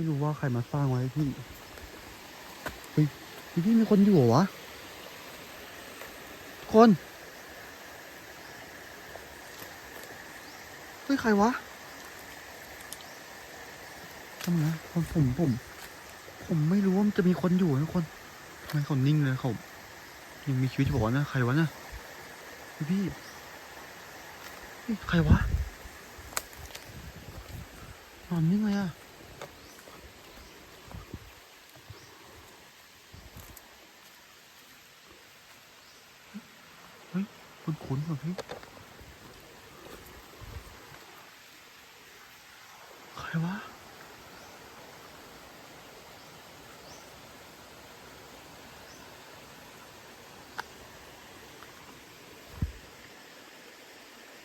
ไม่รู้ว่าใครมาสร้างไว้พี่เฮ้ยพี่มีคนอยู่เหรอวะคนเฮ้ยใครวะทำไมนะผมผมผม ผมไม่รู้ว่ามันจะมีคนอยู่นะคนทำไมเขานิ่งเลยเขายังมีชีวิตอยู่บอกว่านะใครวะนะพี่พี่เฮ้ยใครวะนอนนิ่งเลยอะ คุ้นคุ้นๆว่ะพี่ใครวะ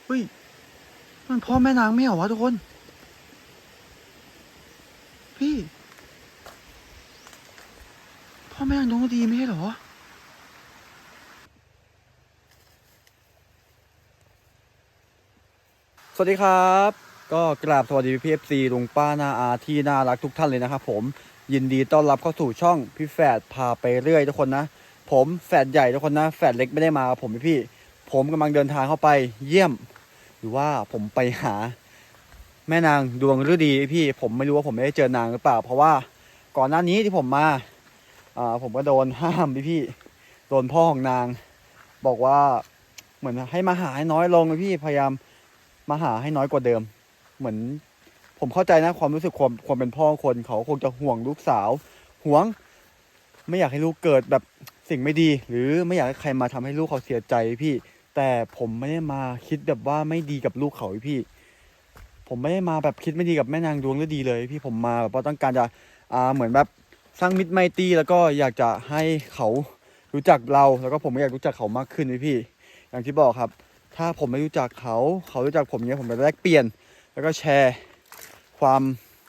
เฮ้ยมันพ่อแม่นางไม่เหรอวะทุกคน พี่ พ่อแม่นางดวงดีไม่ใช่เหรอ สวัสดีครับ ก็กราบสวัสดีพี่เอฟซีลุงป้านาอาที่น่ารักทุกท่านเลยนะครับผมยินดีต้อนรับเข้าสู่ช่องพี่แฝดพาไปเรื่อยทุกคนนะ ผมแฝดใหญ่ทุกคนนะแฝดเล็กไม่ได้มาผมพี่พี่ ผมกำลังเดินทางเข้าไปเยี่ยม หรือว่าผมไปหา แม่นางดวงฤดีพี่ ผมไม่รู้ว่าผมไม่ได้เจอนางหรือเปล่า เพราะว่าก่อนหน้านี้ที่ผมมาอ่าผมก็โดนห้ามพี่พี่โดนพ่อของนาง บอกว่าเหมือนให้มาหาให้น้อยลงเลยพี่พยายาม มาหาให้น้อยกว่าเดิม เหมือนผมเข้าใจนะความรู้สึกความความเป็นพ่อคนเขาคงจะห่วงลูกสาวห่วง ไม่อยากให้ลูกเกิดแบบสิ่งไม่ดี หรือไม่อยากให้ใครมาทำให้ลูกเขาเสียใจพี่ แต่ผมไม่ได้มาคิดแบบว่าไม่ดีกับลูกเขาพี่ ผมไม่ได้มาแบบคิดไม่ดีกับแม่นางดวงฤดีเลย พี่ผมมาแบบว่าต้องการจะอ่าเหมือนแบบสร้างมิตรไมตรีแล้วก็อยากจะให้เขารู้จักเราแล้วก็ผมก็อยากรู้จักเขามากขึ้นพี่ อย่างที่บอกครับ ถ้าผมไม่รู้จักเขา เขารู้จักผมเนี้ยผมจะแลกเปลี่ยน แล้วก็แชร์ความ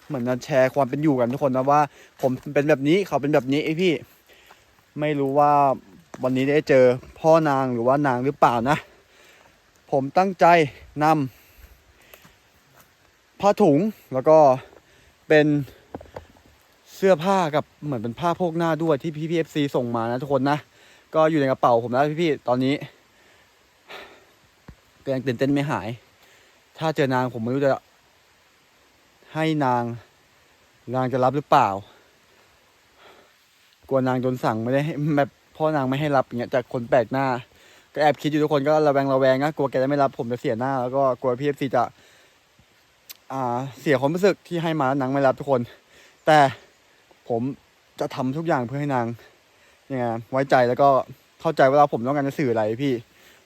เหมือนกันแชร์ความเป็นอยู่กันทุกคนนะว่า ผมเป็นแบบนี้เขาเป็นแบบนี้ไอพี่ ไม่รู้ว่าวันนี้ได้เจอพ่อนางหรือว่านางหรือเปล่านะ ผมตั้งใจนำผ้าถุงแล้วก็เป็นเสื้อผ้ากับเหมือนเป็นผ้าโพกหน้าด้วยที่พี่พีเอฟซีส่งมานะทุกคนนะ ก็อยู่ในกระเป๋าผมแล้วพี่ๆตอนนี้ ก็ยังตื่นเต้นไม่หาย ถ้าเจอนางผมไม่รู้จะ ให้นาง นางจะรับหรือเปล่า กลัวนางโดนสั่งไม่ได้ให้แบบพ่อนางไม่ให้รับอย่างเงี้ยจากคนแปลกหน้า ก็แอบคิดอยู่ทุกคนก็ระแวงระแวงนะกลัวแกจะไม่รับผมจะเสียหน้า แล้วก็กลัวพี่เอฟซีจะ อ่า เสียความรู้สึกที่ให้มาแล้วนางไม่รับทุกคน แต่ผมจะทำทุกอย่างเพื่อให้นางเนี่ยไว้ใจแล้วก็เข้าใจว่าผมต้องการจะสื่ออะไรพี่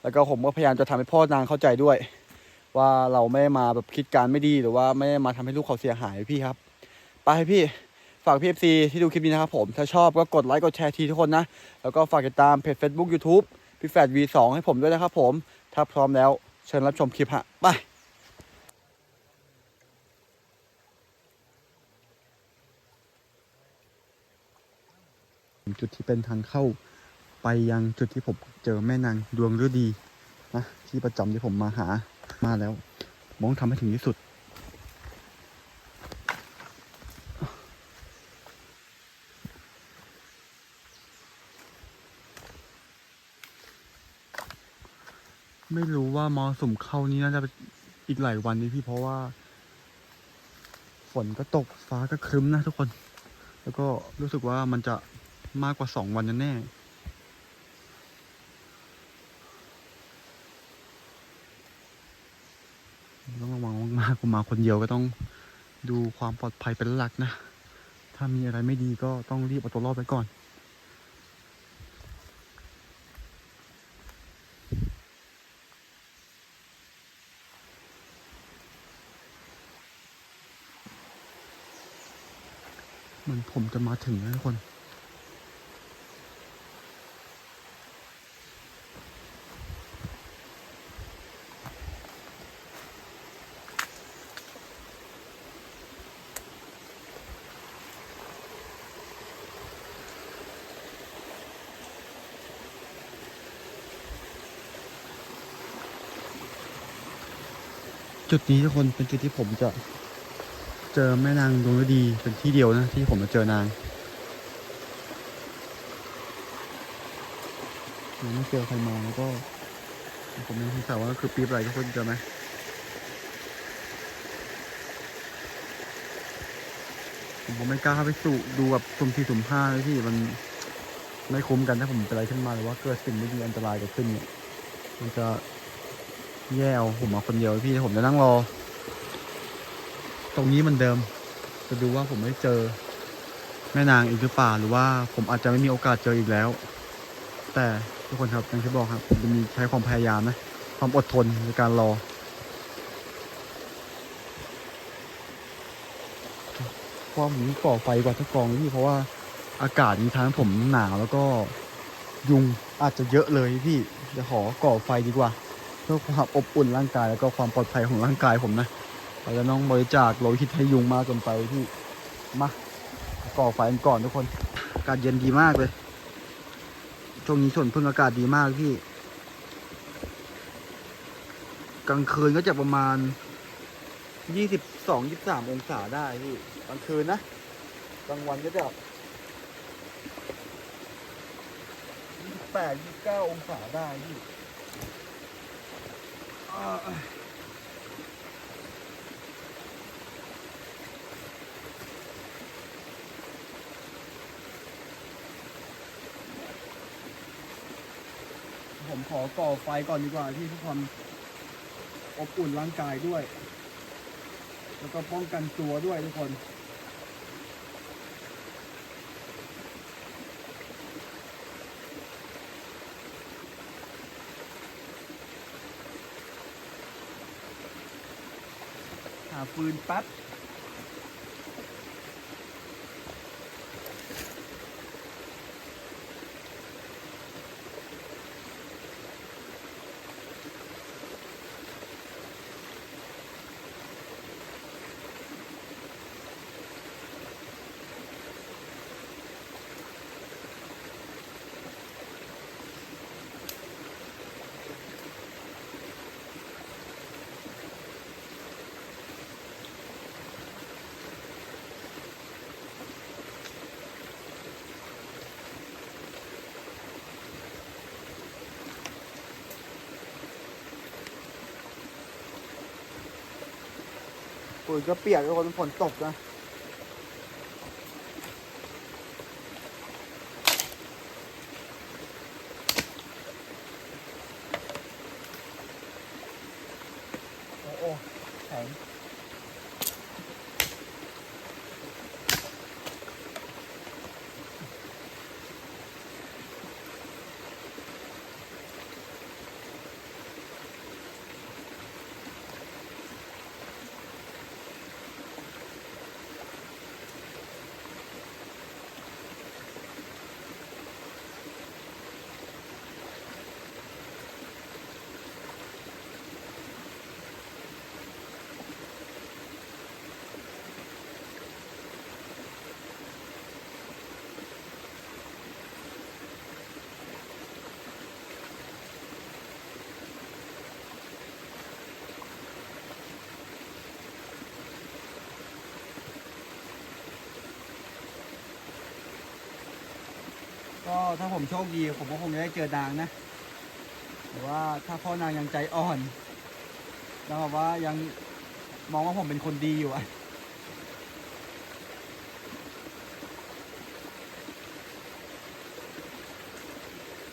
แล้วก็ผมก็พยายามจะทำให้พ่อนางเข้าใจด้วย ว่าเราไม่มาแบบคิดการไม่ดีหรือว่าไม่มาทำให้ลูกเขาเสียหายพี่ครับ ไปพี่ฝากพี่เอฟซีที่ดูคลิปนี้นะครับผม ถ้าชอบก็กดไลค์กดแชร์ทีทุกคนนะ แล้วก็ฝากติดตามเพจ Facebook YouTube พี่แฟด V2 ให้ผมด้วยนะครับผม ถ้าพร้อมแล้วเชิญรับชมคลิปฮะไปจุดที่เป็นทางเข้า ไปยังจุดที่ผมเจอแม่นางดวงฤดีนะที่ประจำที่ผมมาหามาแล้วมองทำให้ถึงที่สุด ไม่รู้ว่ามอสุมเข้านี้น่าจะเป็นอีกหลายวันนี้พี่เพราะว่า ฝนก็ตกฟ้าก็ครึ้มนะทุกคน แล้วก็รู้สึกว่ามันจะมากกว่าสองวันแน่ๆต้องระวังมากๆ ผมมาคนเดียวก็ต้องดูความปลอดภัยเป็นหลักนะ ถ้ามีอะไรไม่ดีก็ต้องรีบเอาตัวรอดไปก่อน เหมือนผมจะมาถึงแล้วทุกคน จุดนี้ทุกคนเป็นจุดที่ผมจะ เจอแม่นางดวงฤดีเป็นที่เดียวนะ ที่ผมมาเจอนางยังไม่เจอใครมาแล้วก็ ผมยังสงสัยว่าคือปีบอะไรทุกคนเจอไหมผมก็ไม่กล้าเข้าไปสู่ดูแบบสุ่มสี่สุ่มห้าเลยพี่มันไม่คุ้มกันถ้าผมเป็นอะไรขึ้นมาหรือว่าเกิดสิ่งไม่ดีอันตรายเกิดขึ้นเนี่ยมันจะ แย่เอาผมมาคนเดียวพี่ผมจะนั่งรอ ตรงนี้มันเดิม จะดูว่าผมไม่เจอ แม่นางอีกหรือเปล่าหรือว่าผมอาจจะไม่มีโอกาสเจออีกแล้ว แต่ทุกคนครับอย่างที่บอกครับผมจะมีใช้ความพยายามนะความอดทนในการรอเพราะว่าผมก่อไฟกว่าทุกกองพี่เพราะว่าอากาศนี้ทำให้ผมหนาวแล้วก็ยุงอาจจะเยอะเลยพี่จะขอก่อไฟดีกว่า พื่อความอบอุ่นร่างกายแล้วก็ความปลอดภัยของร่างกายผมนะเราจะต้องบริจาคโลหิตให้ยุงมากเกินไปพี่มาก่อไฟกันก่อนทุกคนอากาศเย็นดีมากเลยช่วงนี้ส่วนพึ่งอากาศดีมากพี่ กลางคืนก็จะประมาณยี่สิบสองยี่สามองศาได้พี่กลางคืนนะกลางวันก็จะยี่สิบแปดยี่สิบเก้าองศาได้พี่ ผมขอก่อไฟก่อนดีกว่าที่ทุกคนอบอุ่นร่างกายด้วย แล้วก็ป้องกันตัวด้วยทุกคน ฟืนแป๊บ ปุ๋ยก็เปียกทุกคนฝนตกนะ ถ้าผมโชคดีผมก็คงจะได้เจอนางนะ แต่ว่าถ้าพ่อนางยังใจอ่อนแล้วแบบว่ายังมองว่าผมเป็นคนดีอยู่อะ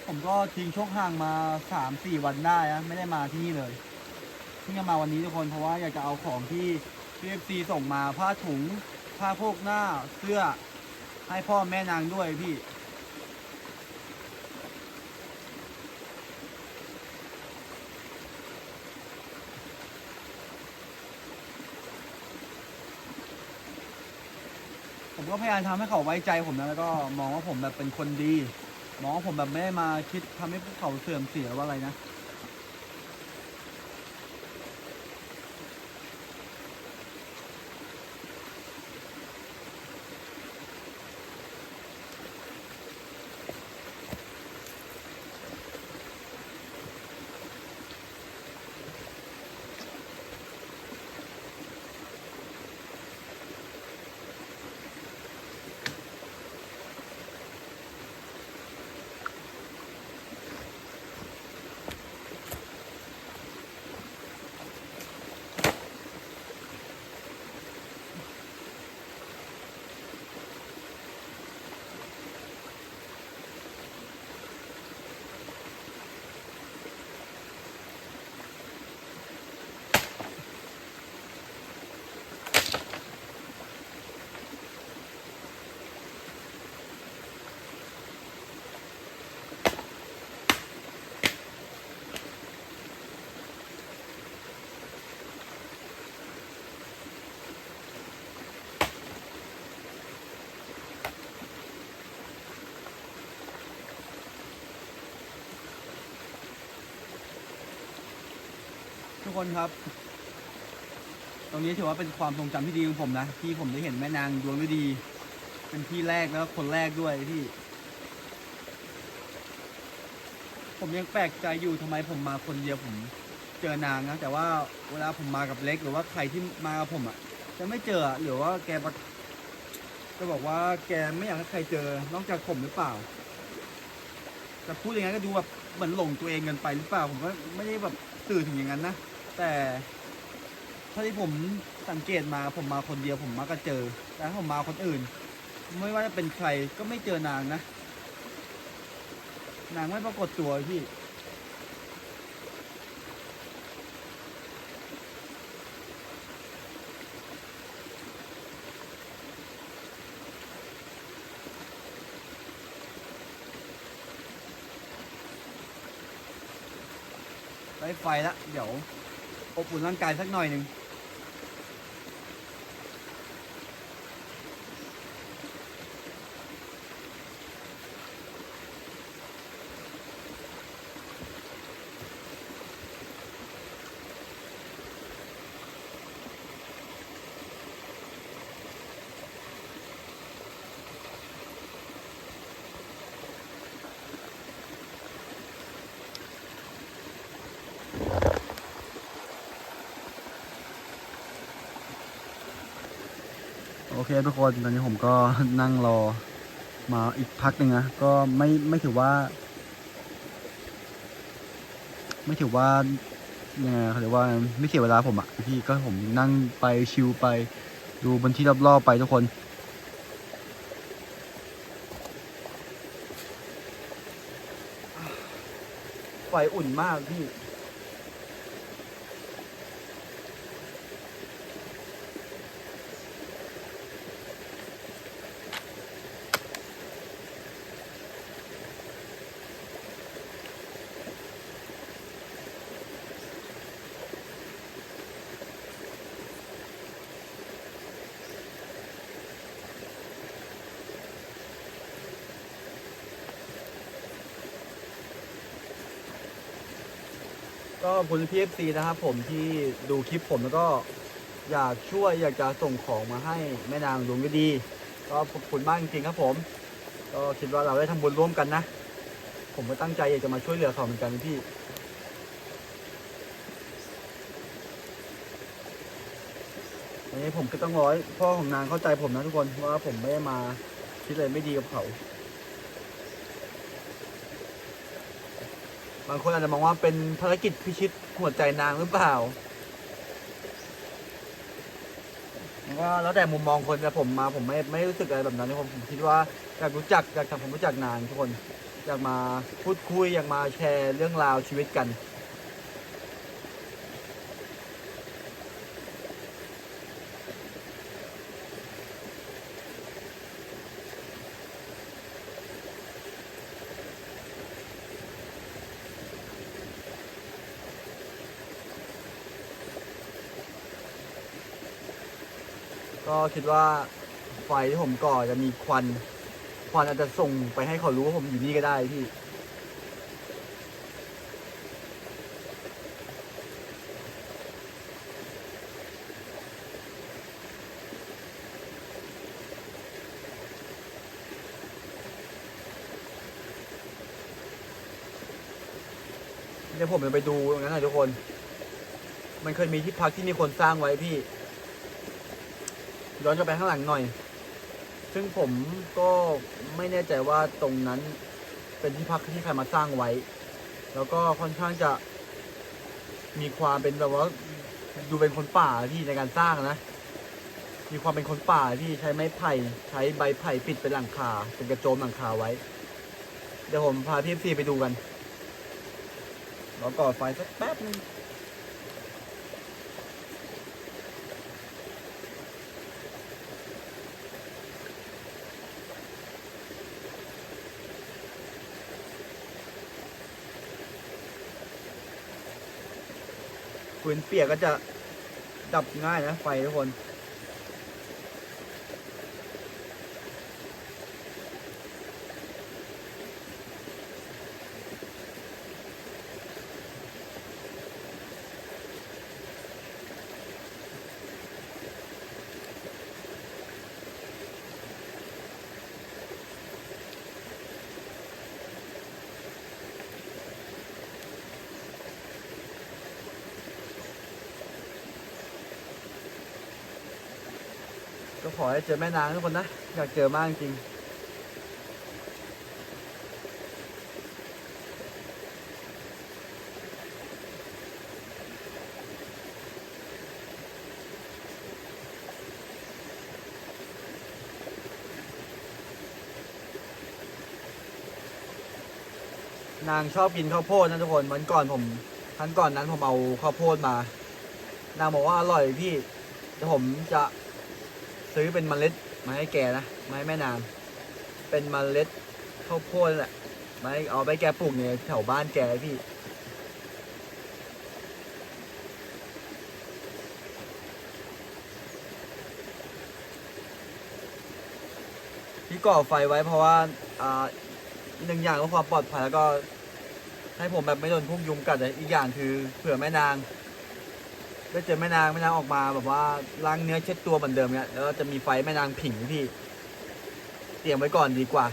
ผมก็ทิ้งช่วงห่างมาสามสี่วันได้อะไม่ได้มาที่นี่เลยเพิ่งจะมาวันนี้ทุกคนเพราะว่าอยากจะเอาของที่พีเอฟซีส่งมาผ้าถุงผ้าโพกหน้าเสื้อให้พ่อแม่นางด้วยพี่ ก็พยายามทำให้เขาไว้ใจผมนะแล้วก็มองว่าผมแบบเป็นคนดี มองว่าผมแบบไม่ได้มาคิดทำให้พวกเขาเสื่อมเสียว่าอะไรนะ คนครับ ตรงนี้ถือว่าเป็นความทรงจำที่ดีของผมนะ ที่ผมได้เห็นแม่นางดวงฤดี เป็นที่แรกแล้วก็คนแรกด้วยพี่ ผมยังแปลกใจอยู่ทำไมผมมาคนเดียวผมเจอนางนะ แต่ว่าเวลาผมมากับเล็กหรือว่าใครที่มากับผมอะ่ะ จะไม่เจอหรือว่าแกจะบอกว่าแกไม่อยากให้ใครเจอนอกจากผมหรือเปล่าแต่พูดอย่างนั้นก็ดูแบบเหมือนหลงตัวเองเกินไปหรือเปล่าผมก็ไม่ได้แบบสื่อถึงอย่างนั้นนะ แต่เท่าที่ผมสังเกตมาผมมาคนเดียวผมมักจะเจอ แต่ถ้าผมมาคนอื่น ไม่ว่าจะเป็นใครก็ไม่เจอนางนะ นางไม่ปรากฏตัวพี่ได้ไฟแล้วเดี๋ยว อบอุ่นร่างกายสักหน่อยหนึ่ง เคทุกคนตอนนี้ผมก็นั่งรอมาอีกพักหนึ่งนะก็ไม่ไม่ถือว่า ไม่ถือว่ายังไงเขาเรียกว่าไม่เสียเวลาผมอะพี่ก็ผมนั่งไปชิลไปดูบนที่รอบๆไปทุกคนไฟอุ่นมากพี่ ขอบคุณพี่เอฟซีนะครับผมที่ดูคลิปผมแล้วก็อยากช่วยอยากจะส่งของมาให้แม่นางดวงฤดี ก็ขอบคุณมากจริงๆครับผม ก็คิดว่าเราได้ทำบุญร่วมกันนะ ผมก็ตั้งใจอยากจะมาช่วยเหลือเขาเหมือนกันพี่อันนี้ผมก็ต้องร้อยพ่อของนางเข้าใจผมนะทุกคนว่าผมไม่ได้มาคิดอะไรไม่ดีกับเขา บางคนอาจจะมองว่าเป็นภารกิจพิชิตหัวใจนางหรือเปล่าก็แล้วแต่มุมมองคนแต่ผมมาผมไม่ไม่รู้สึกอะไรแบบนั้นผมผมคิดว่าอยากรู้จักอยากทำความรู้จักนางทุกคนอยากมาพูดคุยอยากมาแชร์เรื่องราวชีวิตกัน ก็คิดว่าไฟที่ผมก่อจะมีควัน ควันอาจจะส่งไปให้เขารู้ว่าผมอยู่นี่ก็ได้พี่ เดี๋ยวผมจะไปดูตรงนั้นหน่อยทุกคน มันเคยมีที่พักที่มีคนสร้างไว้พี่ ย้อนกลับไปข้างหลังหน่อย ซึ่งผมก็ไม่แน่ใจว่าตรงนั้นเป็นที่พักที่ใครมาสร้างไว้ แล้วก็ค่อนข้างจะมีความเป็นแบบว่าดูเป็นคนป่าที่ในการสร้างนะ มีความเป็นคนป่าที่ใช้ไม้ไผ่ใช้ใบไผ่ปิดเป็นหลังคา เป็นกระโจมหลังคาไว้ เดี๋ยวผมพาพี่ซีไปดูกัน แล้วก่อไฟสักแป๊บนึง ฟืนเปียกก็จะดับง่ายนะไฟทุกคน ขอให้เจอแม่นางทุกคนนะ อยากเจอมากจริงนางชอบกินข้าวโพดนะทุกคนวันก่อนผมครั้งก่อนนั้นผมเอาข้าวโพดมา นางบอกว่าอร่อยพี่แต่ผมจะ ซื้อเป็นเมล็ดมาให้แกนะมาให้แม่นางเป็นเมล็ดข้าวโพดนั่นแหละมาให้เอาไปแกปลูกในแถวบ้านแกพี่ที่ก่อไฟไว้เพราะว่าอ่าหนึ่งอย่างก็ความปลอดภัยแล้วก็ให้ผมแบบไม่โดนพวกยุงกัดอีกอย่างคือเผื่อแม่นาง ได้เจอแม่นางแม่นางออกมาแบบว่าล้างเนื้อเช็ดตัวเหมือนเดิมเนี่ยแล้วจะมีไฟแม่นางผิงพี่ เตรียมไว้ก่อนดีกว่า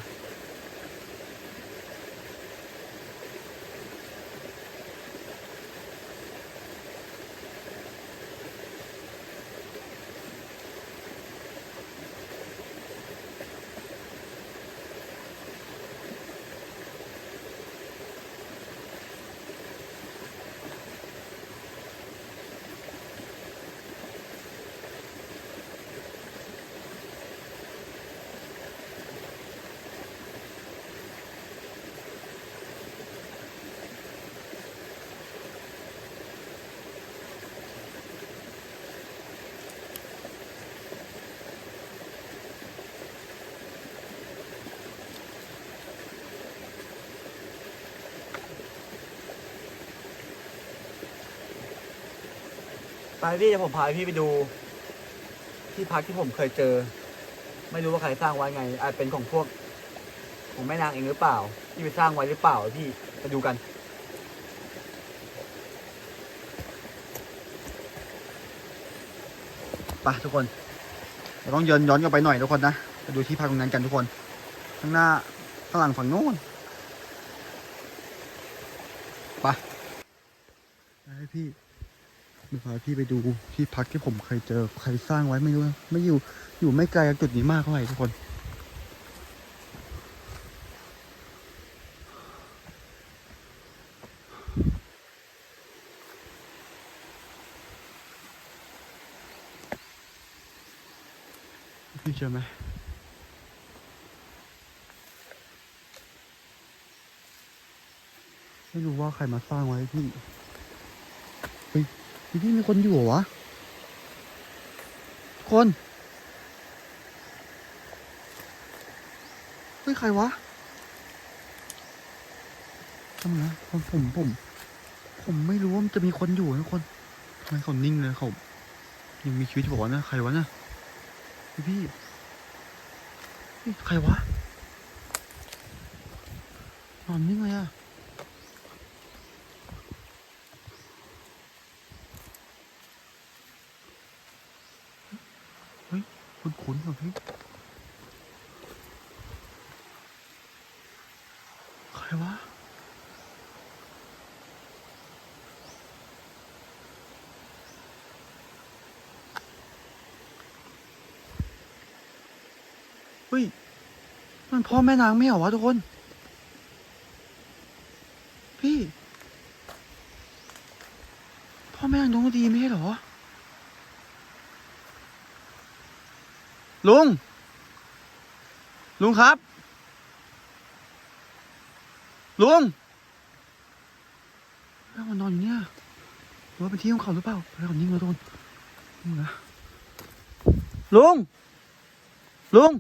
ไปพี่เดี๋ยวผมพาพี่ไปดู ที่พักที่ผมเคยเจอ ไม่รู้ว่าใครสร้างไว้ไง อาจเป็นของพวก ของแม่นางเองหรือเปล่า ที่ไปสร้างไว้หรือเปล่าพี่ไปดูกันไปทุกคนเราต้องย้อนย้อนกลับไปหน่อยทุกคนนะไปดูที่พักตรงนั้นกันทุกคน ข้างหน้าข้างหลังฝั่งโน้นไปให้พี่ เดี๋ยวพาพี่ไปดูที่พักที่ผมเคยเจอใครสร้างไว้ไม่รู้ไม่อยู่อยู่ไม่ไกลจากจุดนี้มากเท่าไหร่ทุกคน พี่เจอไหมไม่รู้ว่าใครมาสร้างไว้พี่ เฮ้ยพี่พี่มีคนอยู่เหรอวะทุกคน เฮ้ย ใครวะทำไมนะผมผมผม ผมไม่รู้ว่ามันจะมีคนอยู่นะทุกคนทำไมเขานิ่งเลยเขายังมีชีวิตอยู่วะนะใครวะนะพี่พี่เฮ้ยใครวะนอนนิ่งเลยอะ คุ้นคุ้นๆว่ะพี่ใครวะเฮ้ย มันพ่อแม่นางไม่เหรอวะทุกคน พี่ พ่อแม่นางดวงดีไม่ใช่เหรอ ลุง ลุงครับ ลุงแล้วมันนอนอยู่เนี่ยหรือว่าเป็นที่ของเขาหรือเปล่าไปก่อนิ่งเลยทุกคนนิ่นะลุง ลุง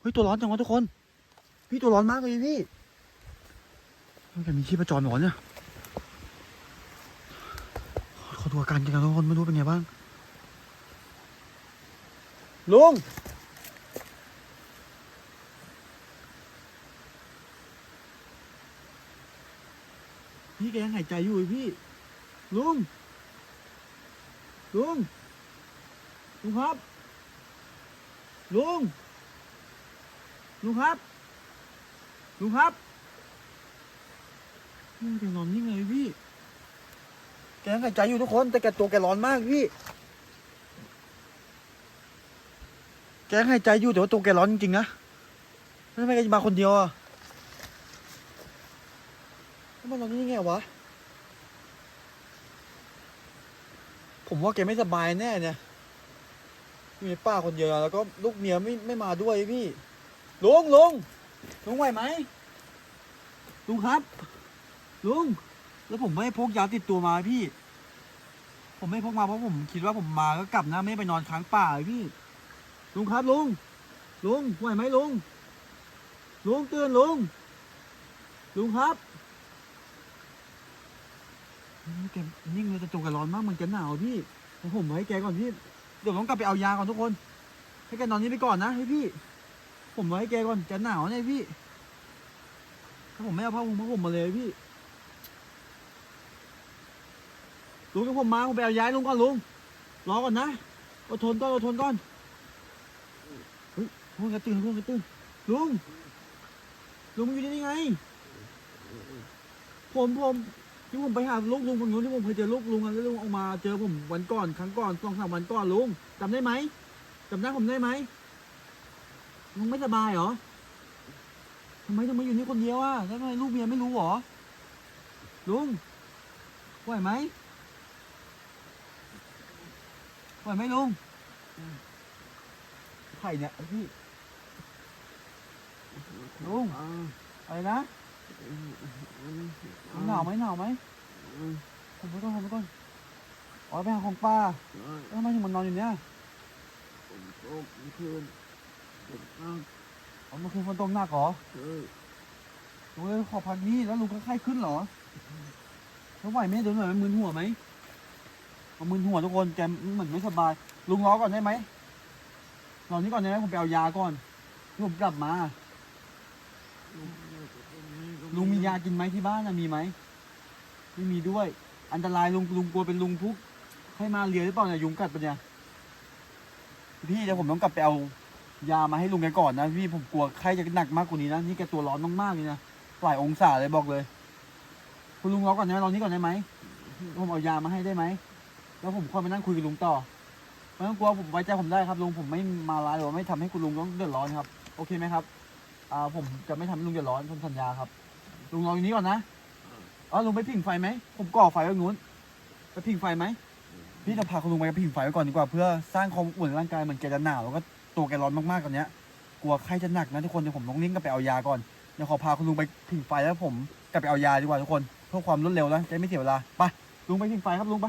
เฮ้ย ตัวร้อนจังวะทุกคน พี่ตัวร้อนมากเลยพี่มันแกมีชีพจรเหรอเนี่ยขอขอดูอาการกันนะทุกคนไม่รู้เป็นไงบ้าง ลุง พี่แกยังหายใจอยู่พี่ ลุง ลุง ลุงครับ ลุง ลุงครับ ลุงครับแกนอนนิ่งเลยพี่ แกยังหายใจอยู่ทุกคน แต่แกตัวแกร้อนมากพี่ หายใจอยู่แต่ว่าตัวแกร้อนจริงๆนะทำไมแกมาคนเดียวอะแล้วมันร้อนนี่ยังไงวะ ผมว่าแกไม่สบายแน่เนี่ยอยู่ในป่าคนเดียวแล้วก็ลูกเมียไม่ไม่มาด้วยพี่ลุงลุงลุงไหวไหมลุงครับ ลุง แล้วผมไม่พกยาติดตัวมาพี่ ผมไม่พกมาเพราะผมคิดว่าผมมาก็กลับนะไม่ไปนอนค้างป่าพี่ ลุงครับลุง ลุงไหวไหมลุง ลุงตื่นลุง ลุงครับแกนิ่งเลยแต่ตัวแกร้อนมากเหมือนแกหนาวพี่ผมไว้แกก่อนพี่ เดี๋ยวผมกลับไปเอายาก่อนทุกคน ให้แกนอนนี้ไปก่อนนะให้พี่ ผมไว้ให้แกก่อนแกหนาวเนี่ยพี่ ถ้าผมไม่เอาผ้าห่มผ้าห่มมาเลยพี่ ลุงกับผมมาผมไปเอาย้ายลุงก่อนลุง รอก่อนนะ อดทนก่อนอดทนก่อน ลุงกระตื่นลุงกระตื่นลุงลุงอยู่นี่ได้ไง ผมผมที่ผมไปหาลูกลุงคนนู้นที่ผมเคยเจอลูกลุงอะแล้วลุงออกมาเจอผมวันก่อนครั้งก่อนสองสามวันก่อนลุงจำได้ไหมจำได้ผมได้ไหมลุงไม่สบายเหรอทำไมต้องมาอยู่นี่คนเดียวอะแล้วทำไมลูกเมียไม่รู้หรอลุงไหวไหมไหวไหมลุงไข่เนี่ยพี่ ลุงอะไรนะหนาวไหมหนาวไหมผมไปก่อนผมไปก่อนอ๋อไปหาของป้าแล้วทำไมถึงมันนอนอยู่เนี่ยอ๋อเมื่อคืนฝนตกหนักเหรอลุงเลยขอพักนี้แล้วลุงก็ไข้ขึ้นเหรอแล้วไหวไหมเดี๋ยวหน่อยมันมึนหัวไหมเอามึนหัวทุกคนแกเหมือนไม่สบาย ลุงรอก่อนได้ไหมรอนี้ก่อนได้ไหมผมไปเอายาก่อนที่ผมกลับมา ลุงมียากินไหมที่บ้านนะมีไหมไม่มีด้วย อันตรายลุงลุงกลัวเป็นลุงพุกให้มาเรียหรือเปล่าเนี่ยยุงกัดปะเนี่ยพี่เดี๋ยวผมต้องกลับไปเอายามาให้ลุงแกก่อนนะพี่ผมกลัวไข้จะหนักมากกว่านี้นะนี่แกตัวร้อนมากๆเลยนะหลายองศาเลยบอกเลย คุณลุงรอก่อนนะรอนี้ก่อนได้ไหมผมเอายามาให้ได้ไหมแล้วผมค่อยมานั่งคุยกับลุงต่อไม่ต้องกลัวผมไว้ใจผมได้ครับลุงผมไม่มาร้ายหรือว่าไม่ทำให้คุณลุงต้องเดือดร้อนครับ โอเคไหมครับ อ่าผมจะไม่ทำให้ลุงเดือดร้อนผมสัญญาครับ ลุงรออยู่นี้ก่อนนะอ๋อลุงไปผิงไฟไหม ผมก่อไฟไว้ตรงนู้นไปผิงไฟไหม พี่จะพาคุณลุงไปผิงไฟไว้ก่อนดีกว่าเพื่อสร้างความอุ่นในร่างกายเหมือนแกจะหนาวแล้วก็ตัวแกร้อนมากๆตอนเนี้ย กลัวไข้จะหนักนะทุกคนเดี๋ยวผมต้องรีบกลับไปเอายาก่อนเดี๋ยวขอพาคุณลุงไปผิงไฟแล้วผมกลับไปเอายาดีกว่าทุกคนเพื่อความรวดเร็วแล้วจะไม่เสียเวลาไปลุงไปผิงไฟครับลุงไป